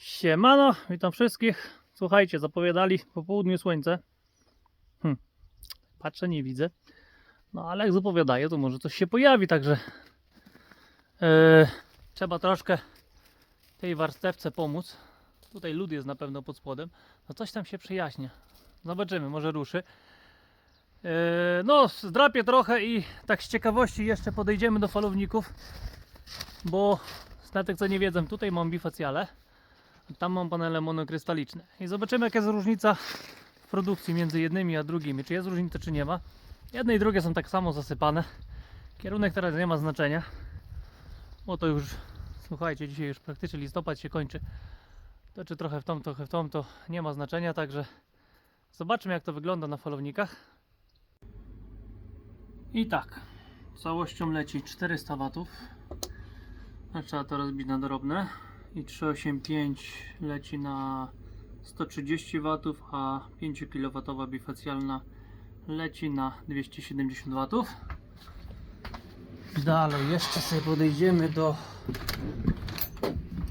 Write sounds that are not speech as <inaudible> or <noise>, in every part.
Siemano, witam wszystkich. Słuchajcie, zapowiadali po południu słońce. Hm, patrzę, nie widzę. No ale jak zapowiadaje, to może coś się pojawi, także e, trzeba troszkę tej warstewce pomóc. Tutaj lód jest na pewno pod spodem. No coś tam się przejaśnia. Zobaczymy, może ruszy. E, no, zdrapię trochę i tak z ciekawości jeszcze podejdziemy do falowników, bo dla tych co nie wiedzą, tutaj mam bifacjale. Tam mam panele monokrystaliczne. I zobaczymy jaka jest różnica w produkcji między jednymi a drugimi. Czy jest różnica, czy nie ma. Jedne i drugie są tak samo zasypane. Kierunek teraz nie ma znaczenia. Bo to już, słuchajcie, dzisiaj już praktycznie listopad się kończy. To czy trochę w tą, trochę w tą, to nie ma znaczenia. Także zobaczmy jak to wygląda na falownikach. I tak, całością leci 400 watów. A Trzeba to rozbić na drobne i 385 leci na 130 W, a 5 kW bifacjalna leci na 270 W. Dalej jeszcze sobie podejdziemy do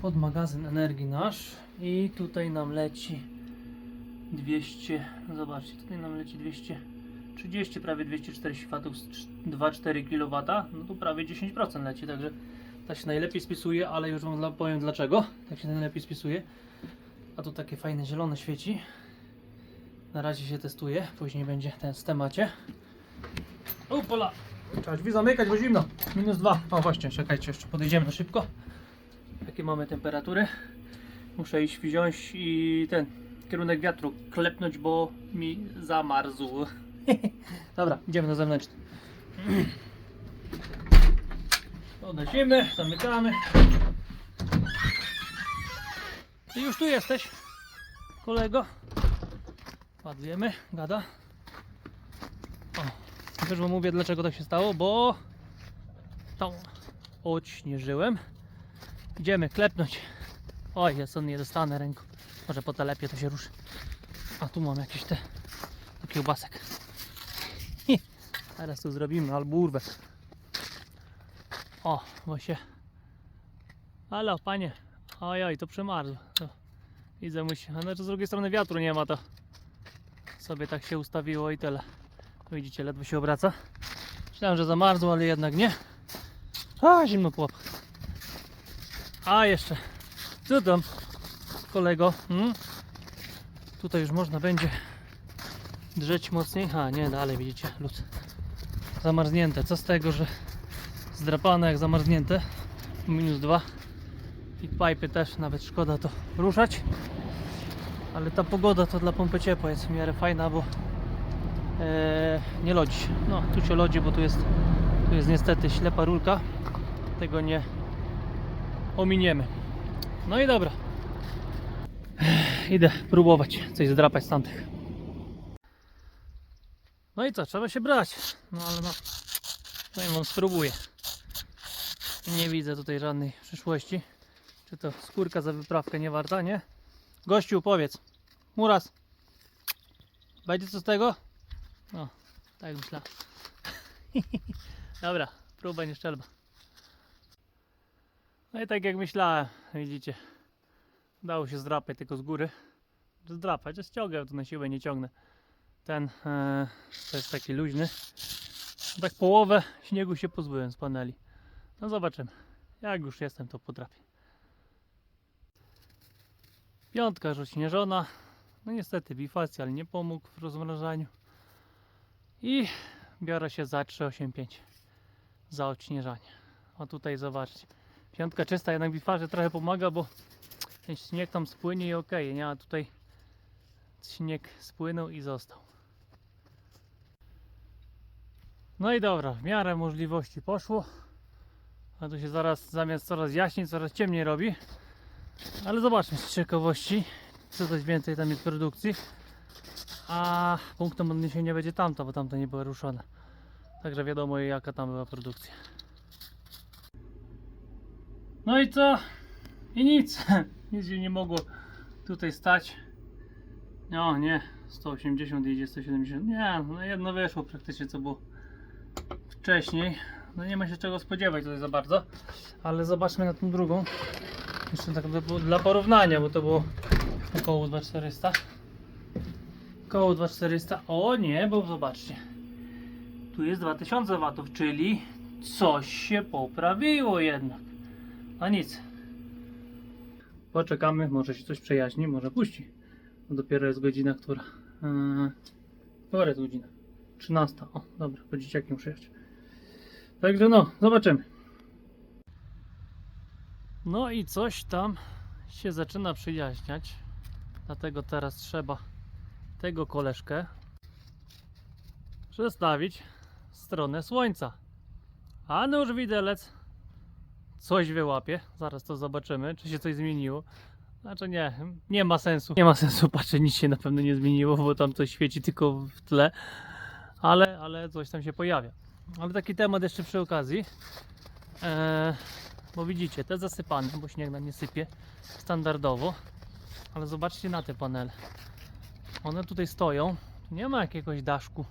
pod magazyn energii nasz i tutaj nam leci 200, zobaczcie, tutaj nam leci 230, prawie 240 W z 2,4 kW, no to prawie 10% leci, także tak się najlepiej spisuje, ale już Wam powiem dlaczego. Tak się najlepiej spisuje. A tu takie fajne zielone świeci. Na razie się testuje, później będzie ten w temacie. Upola! Trzeba drzwi zamykać, bo zimno. Minus dwa. O właśnie, czekajcie, jeszcze podejdziemy na szybko. Jakie mamy temperatury? Muszę iść wziąć i ten kierunek wiatru klepnąć, bo mi zamarzł. <laughs> Dobra, idziemy na zewnętrzny. Podnosimy, zamykamy. I już tu jesteś, kolego. Ładujemy, gada. O, też wam mówię dlaczego tak się stało, bo tą odśnieżyłem. Idziemy klepnąć. Oj, jest on nie dostanę ręką. Może po telepie to się ruszy. A tu mam jakieś te do kiełbasek. Teraz tu zrobimy albo urwę. O, właśnie. Halo, panie. To przemarzło. To widzę, musi. A znaczy z drugiej strony wiatru nie ma, to sobie tak się ustawiło i tyle. Widzicie, ledwo się obraca. Myślałem, że zamarzło, ale jednak nie. A, zimno łapach. A, jeszcze. Co tam, kolego? Hmm? Tutaj już można będzie drzeć mocniej. A, nie, dalej widzicie, lód. Zamarznięte. Co z tego, że zdrapane jak zamarznięte. Minus 2 i pipy też nawet szkoda to ruszać. Ale ta pogoda to dla pompy ciepła jest w miarę fajna bo e, nie lodzi no tu się lodzi bo tu jest tu jest niestety ślepa rurka. Tego nie ominiemy. No i dobra. Idę próbować coś zdrapać z tamtych. No i co, trzeba się brać. No ale no powiem wam spróbuję nie widzę tutaj żadnej przyszłości. Czy to skórka za wyprawkę nie warta, nie? Gościu, powiedz. Muras. Będzie co z tego? No, tak myślałem. <laughs> Dobra, próba nie szczelba. No i tak jak myślałem, widzicie. Udało się zdrapać tylko z góry. Zdrapać, że ściągam to na siłę, nie ciągnę. Ten e, to jest taki luźny. Tak połowę śniegu się pozbyłem z paneli. No zobaczymy. Jak już jestem, to potrafię. Piątka już odśnieżona. No niestety bifacjal nie pomógł w rozmrażaniu. I biorę się za 385 za odśnieżanie. O tutaj zobaczcie. Piątka czysta, jednak bifarze trochę pomaga, bo ten śnieg tam spłynie i ok, nie? A tutaj śnieg spłynął i został. No i dobra, w miarę możliwości poszło. A się zaraz, zamiast coraz jaśniej, coraz ciemniej robi. Ale zobaczmy z ciekawości, co coś więcej tam jest produkcji. A punktem odniesienia będzie tamta, bo tamta nie była ruszona. Także wiadomo jaka tam była produkcja. No i co? I nic. <laughs> Nic się nie mogło tutaj stać. No nie, 180 idzie 170. Nie, no jedno wyszło praktycznie co było wcześniej. No nie ma się czego spodziewać tutaj za bardzo. Ale zobaczmy na tą drugą. Jeszcze tak dla, porównania, bo to było około 2400. Około 2400. O nie, bo zobaczcie. Tu jest 2000 watów, czyli coś się poprawiło jednak. A nic. Poczekamy, może się coś przejaśni, może puści. Dopiero jest godzina, która. Yy, która jest godzina? 13. O, dobra, po dzieciaki muszę jechać. Także no, zobaczymy. No i coś tam się zaczyna przyjaśniać. Dlatego teraz trzeba tego koleżkę przestawić w stronę słońca. A nóż widelec coś wyłapie. Zaraz to zobaczymy, czy się coś zmieniło. Znaczy nie, nie ma sensu. Nie ma sensu <laughs> patrzeć, nic się na pewno nie zmieniło, bo tam coś świeci tylko w tle. Ale, ale coś tam się pojawia. Ale taki temat jeszcze przy okazji. Eee, bo widzicie, te zasypane, bo śnieg nam nie sypie standardowo. Ale zobaczcie na te panele. One tutaj stoją. Nie ma jakiegoś daszku.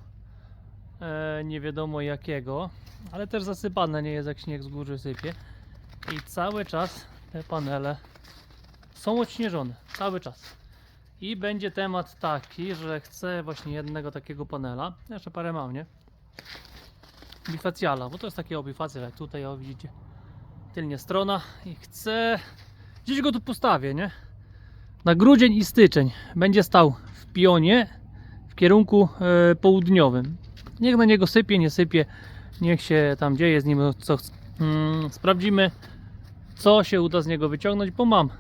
E, nie wiadomo jakiego. Ale też zasypane nie jest jak śnieg z góry sypie. I cały czas te panele są odśnieżone. Cały czas. I będzie temat taki, że chcę właśnie jednego takiego panela. Jeszcze parę mam, nie? Bifacjala, bo to jest takie obifacjal jak tutaj, o widzicie. Tylnie strona i chcę... Gdzieś go tu postawię, nie? Na grudzień i styczeń będzie stał w pionie w kierunku e, południowym. Niech na niego sypie, nie sypie, niech się tam dzieje z nim co. Mm, sprawdzimy co się uda z niego wyciągnąć, bo mam e,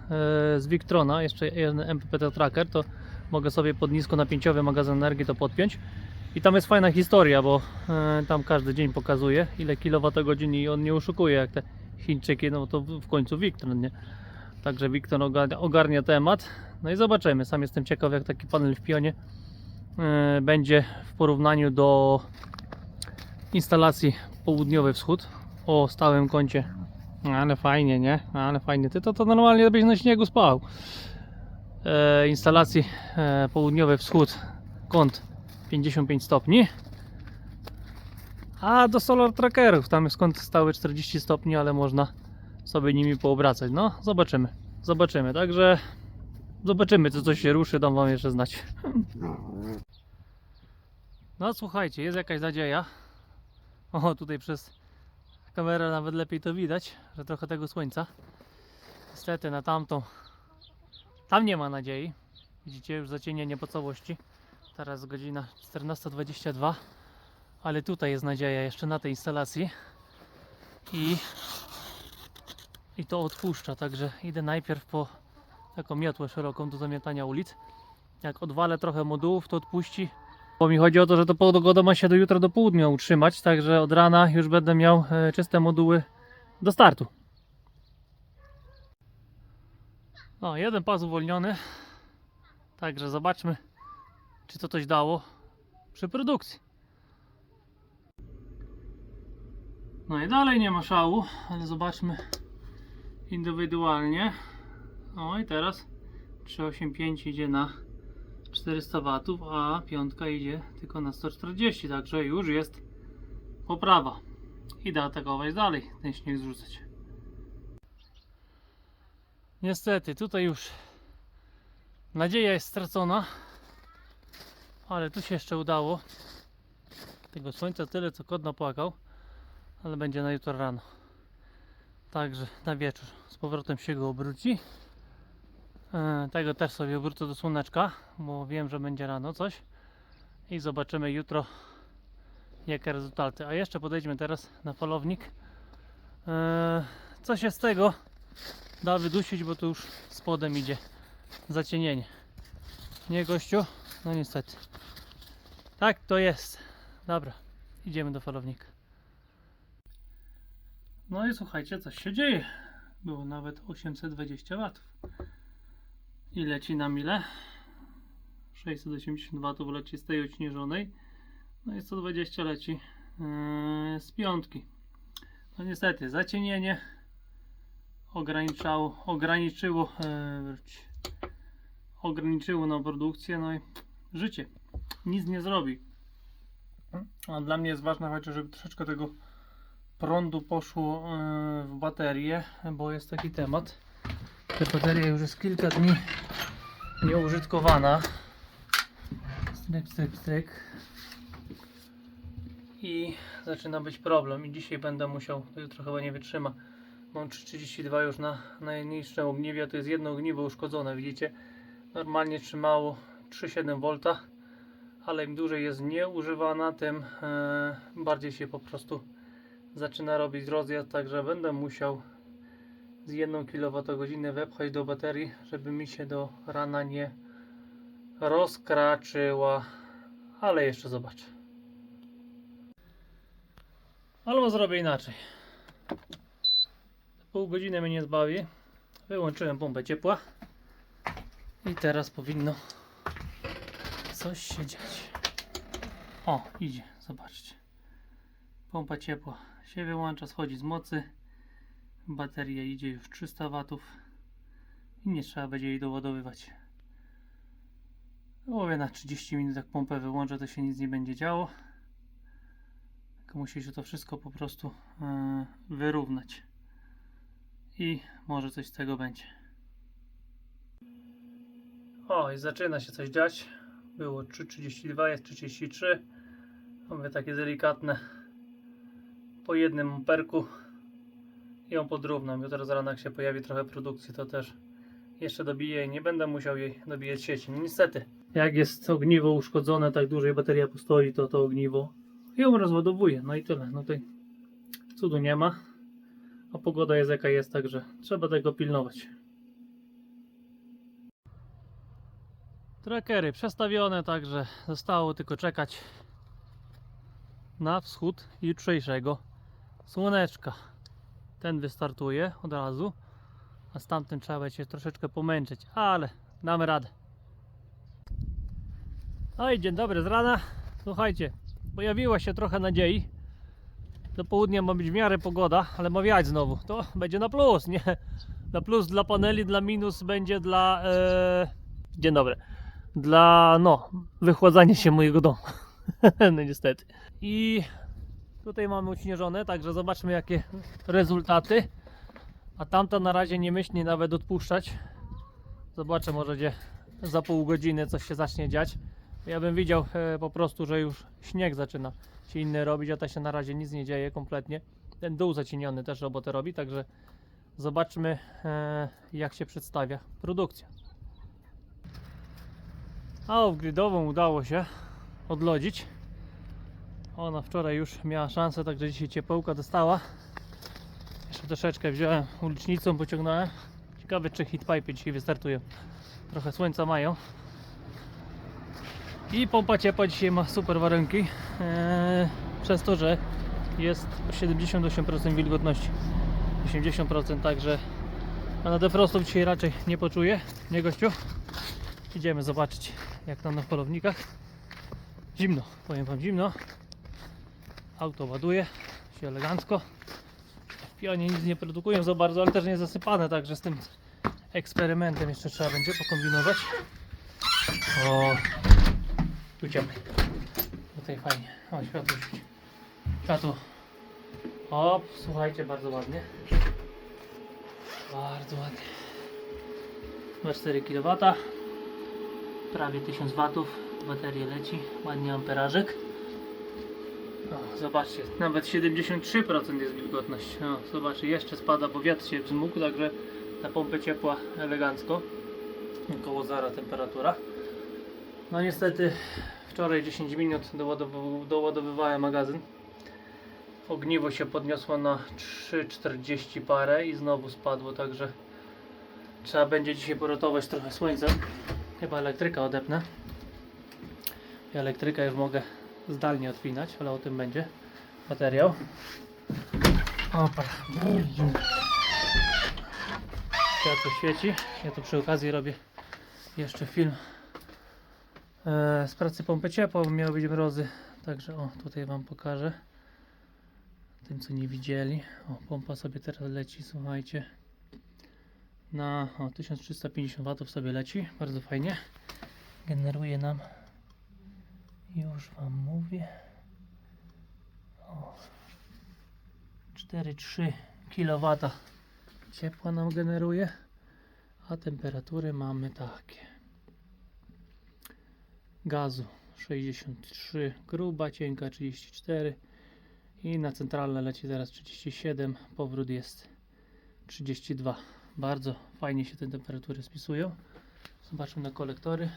z Victrona jeszcze jeden MPPT tracker, to mogę sobie pod niskonapięciowy magazyn energii to podpiąć. I tam jest fajna historia, bo e, tam każdy dzień pokazuje ile kilowatogodzin i on nie oszukuje jak te Chińczyki, no to w końcu Victron, nie? Także Victron ogarnia, ogarnia temat. No i zobaczymy. Sam jestem ciekaw jak taki panel w pionie e, będzie w porównaniu do instalacji południowy wschód o stałym kącie. Ale fajnie, nie? Ale fajnie. Ty to, to normalnie byś na śniegu spał. E, instalacji e, południowy wschód kąt 55 stopni. A do solar trackerów tam jest kąt stały 40 stopni, ale można sobie nimi poobracać. No, zobaczymy. Zobaczymy. Także zobaczymy, czy coś się ruszy, dam wam jeszcze znać. No słuchajcie, jest jakaś nadzieja. O, tutaj przez kamerę nawet lepiej to widać, że trochę tego słońca. Niestety na tamtą tam nie ma nadziei. Widzicie już zacienienie po całości. Teraz godzina 14.22 ale tutaj jest nadzieja jeszcze na tej instalacji i i to odpuszcza, także idę najpierw po taką miotłę szeroką do zamiatania ulic. Jak odwalę trochę modułów, to odpuści. Bo mi chodzi o to, że to pogoda ma się do jutra do południa utrzymać, także od rana już będę miał e, czyste moduły do startu. No, jeden pas uwolniony. Także zobaczmy, czy to coś dało przy produkcji. No i dalej nie ma szału, ale zobaczmy indywidualnie. O i teraz 385 idzie na 400 watów, a piątka idzie tylko na 140, także już jest poprawa. Idę atakować dalej, ten śnieg zrzucać. Niestety, tutaj już nadzieja jest stracona, ale tu się jeszcze udało. Tego słońca tyle, co kot napłakał ale będzie na jutro rano. Także na wieczór z powrotem się go obróci. E, tego też sobie obrócę do słoneczka, bo wiem, że będzie rano coś. I zobaczymy jutro jakie rezultaty. A jeszcze podejdźmy teraz na falownik. E, co się z tego da wydusić, bo tu już spodem idzie zacienienie. Nie gościu? No niestety. Tak to jest. Dobra, idziemy do falownika. No i słuchajcie, coś się dzieje. Było nawet 820 watów. I leci nam ile? 680 watów leci z tej odśnieżonej. No i 120 leci yy, z piątki. No niestety, zacienienie ograniczało, ograniczyło, yy, ograniczyło nam produkcję, no i życie. Nic nie zrobi. A dla mnie jest ważne chociaż, żeby troszeczkę tego prądu poszło e, w baterię, bo jest taki temat, Ta bateria już jest kilka dni nieużytkowana. Stryk, stryk, stryk. I zaczyna być problem. I dzisiaj będę musiał, to jutro chyba nie wytrzyma. Mam 3,32 już na najniższym ogniwie, to jest jedno ogniwo uszkodzone, widzicie? Normalnie trzymało 3,7 V, ale im dłużej jest nieużywana, tym e, bardziej się po prostu zaczyna robić rozjazd, także będę musiał z 1 kWh wepchać do baterii, żeby mi się do rana nie rozkraczyła. Ale jeszcze zobaczę. Albo zrobię inaczej. Pół godziny mnie nie zbawi. Wyłączyłem pompę ciepła. I teraz powinno coś się dziać. O, idzie, zobaczcie. Pompa ciepła się wyłącza, schodzi z mocy. Bateria idzie już 300 watów i nie trzeba będzie jej doładowywać. Mówię na 30 minut jak pompę wyłączę to się nic nie będzie działo. Tylko musi się to wszystko po prostu e, wyrównać. I może coś z tego będzie. O, i zaczyna się coś dziać. Było 3,32, jest 3,33. Mamy takie delikatne po jednym amperku i ją podrównam. Jutro z rana jak się pojawi trochę produkcji, to też jeszcze dobiję i nie będę musiał jej dobijać sieci. No niestety, jak jest ogniwo uszkodzone, tak dłużej bateria postoi, to to ogniwo ją rozładowuje. No i tyle. No tutaj cudu nie ma. A pogoda jest jaka jest, także trzeba tego pilnować. Trackery przestawione, także zostało tylko czekać na wschód jutrzejszego słoneczka. Ten wystartuje od razu, a z tamtym trzeba będzie się troszeczkę pomęczyć, ale damy radę. No dzień dobry z rana. Słuchajcie, pojawiła się trochę nadziei. Do południa ma być w miarę pogoda, ale ma wiać znowu. To będzie na plus, nie? Na plus dla paneli, dla minus będzie dla. E... Dzień dobry. Dla no, wychładzania się mojego domu. <laughs> no niestety. I tutaj mamy uśnieżone, także zobaczmy jakie rezultaty. A tamta na razie nie myśli nawet odpuszczać. Zobaczę może gdzie za pół godziny coś się zacznie dziać. Ja bym widział e, po prostu, że już śnieg zaczyna się inny robić, a ta się na razie nic nie dzieje kompletnie. Ten dół zacieniony też robotę robi, także zobaczmy e, jak się przedstawia produkcja. A off-gridową udało się odlodzić. Ona wczoraj już miała szansę, także dzisiaj ciepełka dostała. Jeszcze troszeczkę wziąłem ulicznicą, pociągnąłem. Ciekawe czy hitpipe dzisiaj wystartują. Trochę słońca mają. I pompa ciepła dzisiaj ma super warunki. Eee, przez to, że jest 78% wilgotności. 80% także na defrostów dzisiaj raczej nie poczuję. Nie gościu. Idziemy zobaczyć jak tam na polownikach. Zimno, powiem wam zimno. Auto ładuje się elegancko. Pionie nic nie produkują za bardzo, ale też nie zasypane, także z tym eksperymentem jeszcze trzeba będzie pokombinować. O, tu ciemniej. Tutaj fajnie. O, światło. Światło. O, słuchajcie, bardzo ładnie. Bardzo ładnie. 2,4 kW. Prawie 1000 W. Bateria leci. Ładnie amperażek. O, zobaczcie, nawet 73% jest wilgotność. O, zobaczcie, jeszcze spada, bo wiatr się wzmógł, także na pompę ciepła elegancko. Około zera temperatura. No niestety wczoraj 10 minut doładow- doładowywałem magazyn. Ogniwo się podniosło na 3,40 parę i znowu spadło, także trzeba będzie dzisiaj porotować trochę słońcem. Chyba elektryka odepnę. I elektryka już mogę zdalnie odpinać, ale o tym będzie materiał. Opa. Światło świeci. Ja tu przy okazji robię jeszcze film e, z pracy pompy ciepła, miały być mrozy. Także o, tutaj Wam pokażę. Tym co nie widzieli. O, pompa sobie teraz leci, słuchajcie. Na o, 1350 W sobie leci. Bardzo fajnie. Generuje nam już Wam mówię. O, 4,3 kW ciepła nam generuje. A temperatury mamy takie. Gazu 63, gruba, cienka 34 i na centralne leci teraz 37, powrót jest 32. Bardzo fajnie się te temperatury spisują. Zobaczmy na kolektory.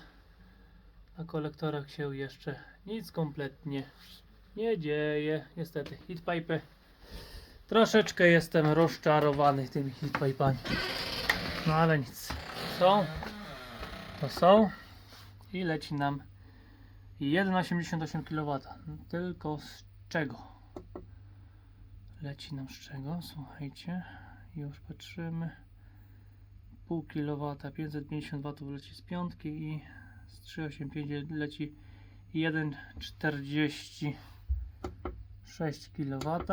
Na kolektorach się jeszcze nic kompletnie nie dzieje. Niestety, heatpipe. Troszeczkę jestem rozczarowany tymi heatpipami. No ale nic. Są. To są. I leci nam 1,88 kW. Tylko z czego? Leci nam z czego? Słuchajcie. Już patrzymy. Pół kW, 550 W leci z piątki i z 385 leci 1,46 kW.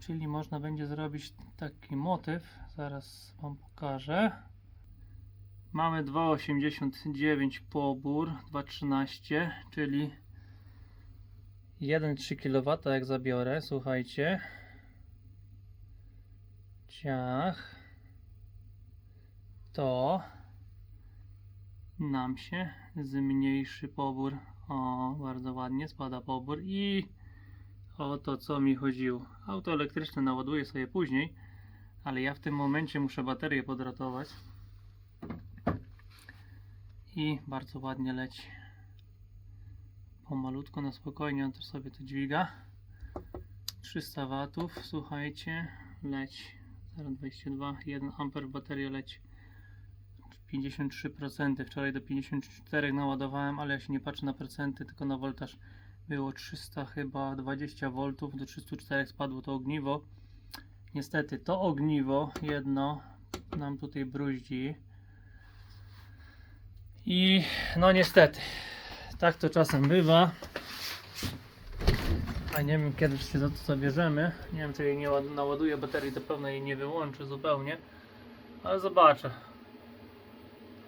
Czyli można będzie zrobić taki motyw. Zaraz Wam pokażę. Mamy 2,89 pobór, 2,13, czyli 1,3 kW jak zabiorę, słuchajcie. Ciach. To nam się zmniejszy pobór. O, bardzo ładnie spada pobór i o to co mi chodziło. Auto elektryczne naładuję sobie później, ale ja w tym momencie muszę baterię podratować. I bardzo ładnie leci. Pomalutko, na spokojnie on też sobie to dźwiga. 300 watów, słuchajcie, leci 0,22, 1 amper w baterię leci 53%, wczoraj do 54 naładowałem, ale ja się nie patrzę na procenty, tylko na voltaż było 300 chyba 20 V, do 304 spadło to ogniwo. Niestety to ogniwo jedno nam tutaj bruździ. I no niestety, tak to czasem bywa. A nie wiem kiedy się za to zabierzemy. Nie wiem czy jej nie ład- naładuję baterii, to pewno jej nie wyłączę zupełnie. Ale zobaczę.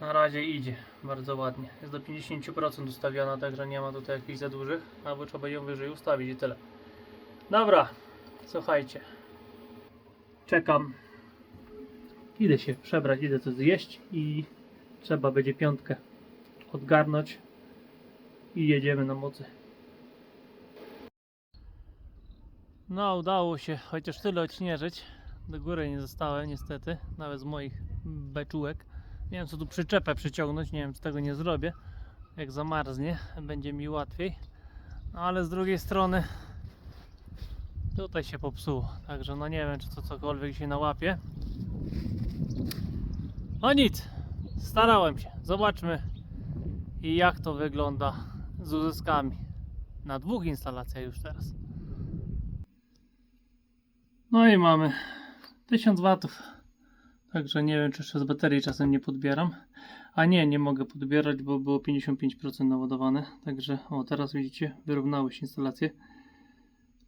Na razie idzie bardzo ładnie. Jest do 50% ustawiona, także nie ma tutaj jakichś za dużych. Albo trzeba ją wyżej ustawić i tyle. Dobra, słuchajcie. Czekam. Idę się przebrać, idę to zjeść i trzeba będzie piątkę odgarnąć i jedziemy na mocy. No, udało się chociaż tyle odśnieżyć. Do góry nie zostałem niestety, nawet z moich beczułek. Nie wiem co tu przyczepę przyciągnąć, nie wiem czy tego nie zrobię. Jak zamarznie, będzie mi łatwiej. No, ale z drugiej strony tutaj się popsuło. Także no nie wiem czy to cokolwiek się nałapie. No nic, starałem się. Zobaczmy i jak to wygląda z uzyskami. Na dwóch instalacjach już teraz. No i mamy 1000 watów. Także nie wiem, czy jeszcze z baterii czasem nie podbieram. A nie, nie mogę podbierać, bo było 55% naładowane. Także o, teraz widzicie, wyrównały się instalacje.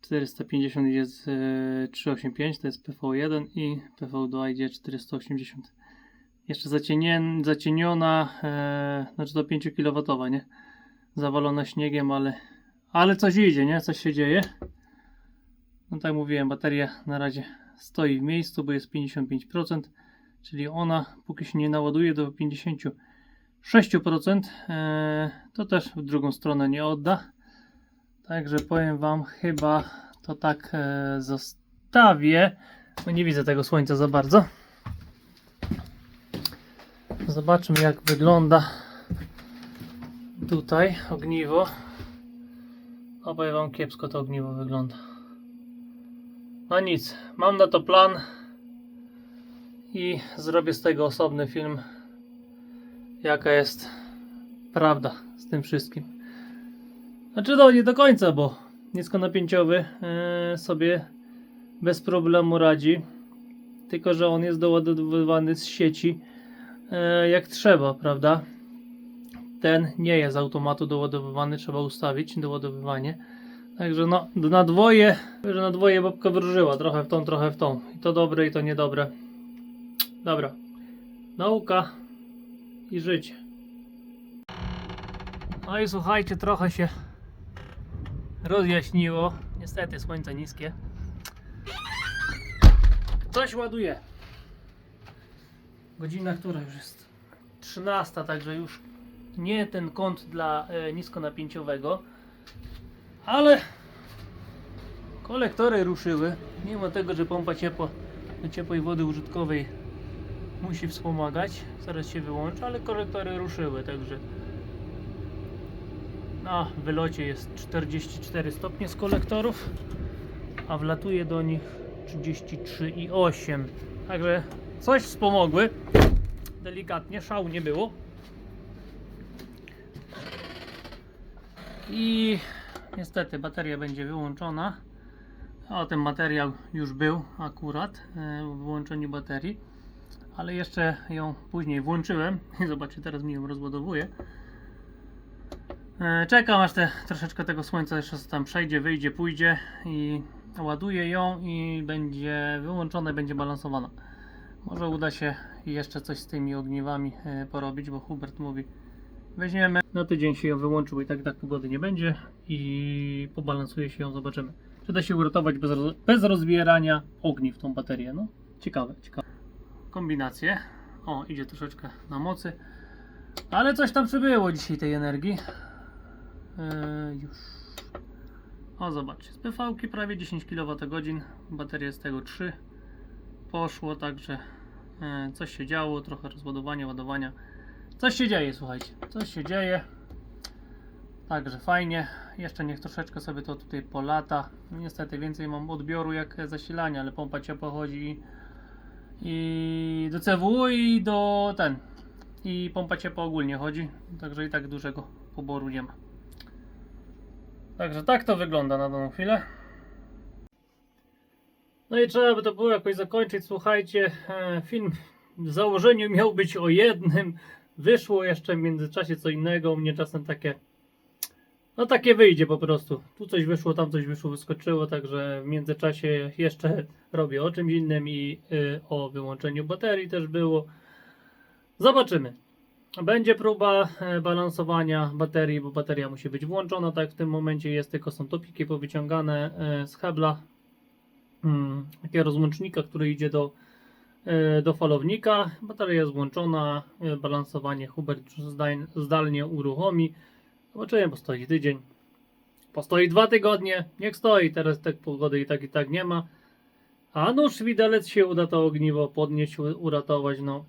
450 jest e, 385, to jest PV1 i PV2 idzie 480. Jeszcze zacieniona, e, znaczy do 5 kW, nie? Zawalona śniegiem, ale, ale coś idzie, nie? Coś się dzieje. No tak mówiłem, bateria na razie stoi w miejscu, bo jest 55%, czyli ona póki się nie naładuje do 56%, e, to też w drugą stronę nie odda. Także powiem Wam, chyba to tak e, zostawię. No nie widzę tego słońca za bardzo. Zobaczmy jak wygląda tutaj ogniwo. O, powiem Wam kiepsko to ogniwo wygląda. No nic, mam na to plan i zrobię z tego osobny film, jaka jest prawda z tym wszystkim. Znaczy no nie do końca, bo niskonapięciowy e, sobie bez problemu radzi, tylko że on jest doładowywany z sieci e, jak trzeba, prawda? Ten nie jest z automatu doładowywany, trzeba ustawić doładowywanie. Także no, na dwoje, że na dwoje babka wróżyła, trochę w tą, trochę w tą. I to dobre, i to niedobre. Dobra. Nauka i życie. No i słuchajcie, trochę się rozjaśniło. Niestety słońce niskie. Coś ładuje. Godzina, która już jest 13, także już nie ten kąt dla e, niskonapięciowego, ale kolektory ruszyły. Mimo tego, że pompa ciepła ciepłej wody użytkowej musi wspomagać, zaraz się wyłączy, ale kolektory ruszyły, także na wylocie jest 44 stopnie z kolektorów, a wlatuje do nich 33,8. Także coś wspomogły. Delikatnie, szału nie było. I niestety bateria będzie wyłączona. O, ten materiał już był akurat e, w wyłączeniu baterii, ale jeszcze ją później włączyłem <laughs> zobaczcie, teraz mi ją rozładowuje. E, Czekam aż te, troszeczkę tego słońca jeszcze tam przejdzie, wyjdzie, pójdzie i ładuję ją i będzie wyłączona, i będzie balansowana. Może uda się jeszcze coś z tymi ogniwami e, porobić, bo Hubert mówi weźmiemy, na tydzień się ją wyłączył i tak tak pogody nie będzie i pobalansuje się ją, zobaczymy. Czy da się uratować bez, bez rozbierania ogniw tą baterię, no ciekawe, ciekawe. Kombinacje, o idzie troszeczkę na mocy, ale coś tam przybyło dzisiaj tej energii. E, już. O, zobaczcie, z PV-ki prawie 10 kWh, bateria z tego 3 poszło, także e, coś się działo, trochę rozładowania, ładowania. Coś się dzieje, słuchajcie, coś się dzieje. Także fajnie. Jeszcze niech troszeczkę sobie to tutaj polata. Niestety więcej mam odbioru jak zasilania, ale pompa ciepła chodzi i do CW i do ten. I pompa ciepła ogólnie chodzi. Także i tak dużego poboru nie ma. Także tak to wygląda na daną chwilę. No i trzeba by to było jakoś zakończyć. Słuchajcie, e, film w założeniu miał być o jednym. Wyszło jeszcze w międzyczasie co innego. U mnie czasem takie. No takie wyjdzie po prostu. Tu coś wyszło, tam coś wyszło, wyskoczyło. Także w międzyczasie jeszcze robię o czymś innym i y, o wyłączeniu baterii też było. Zobaczymy. Będzie próba e, balansowania baterii, bo bateria musi być włączona, tak w tym momencie jest, tylko są topiki powyciągane e, z hebla, mm, takiego rozłącznika, który idzie do, e, do falownika. Bateria jest włączona, balansowanie Hubert zdalnie uruchomi. Zobaczymy, postoi tydzień, postoi dwa tygodnie, niech stoi, teraz tak pogody i tak i tak nie ma. A nóż widelec się uda to ogniwo podnieść, uratować, no.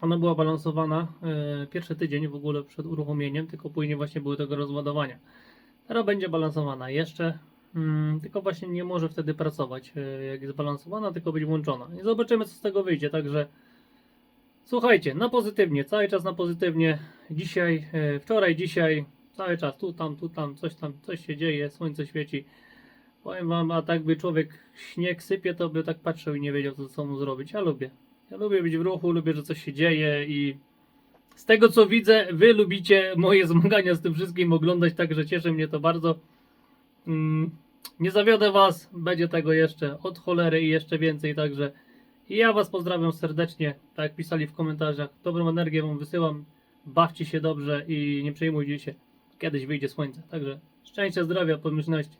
Ona była balansowana e, pierwszy tydzień w ogóle przed uruchomieniem, tylko później właśnie były tego rozładowania. Teraz będzie balansowana jeszcze, mm, tylko właśnie nie może wtedy pracować, e, jak jest balansowana, tylko być włączona. I zobaczymy, co z tego wyjdzie. Także słuchajcie, na pozytywnie, cały czas na pozytywnie. Dzisiaj, e, wczoraj, dzisiaj, cały czas tu, tam, tu, tam, coś tam, coś się dzieje, słońce świeci. Powiem wam, a tak by człowiek śnieg sypie, to by tak patrzył i nie wiedział, co, co mu zrobić. Ja lubię. Ja lubię być w ruchu, lubię, że coś się dzieje i z tego co widzę, wy lubicie moje <laughs> zmagania z tym wszystkim oglądać, także cieszy mnie to bardzo. Mm, nie zawiodę was, będzie tego jeszcze od cholery i jeszcze więcej, także ja was pozdrawiam serdecznie, tak jak pisali w komentarzach. Dobrą energię wam wysyłam, bawcie się dobrze i nie przejmujcie się. Kiedyś wyjdzie słońce, także szczęścia, zdrowia, pomyślności.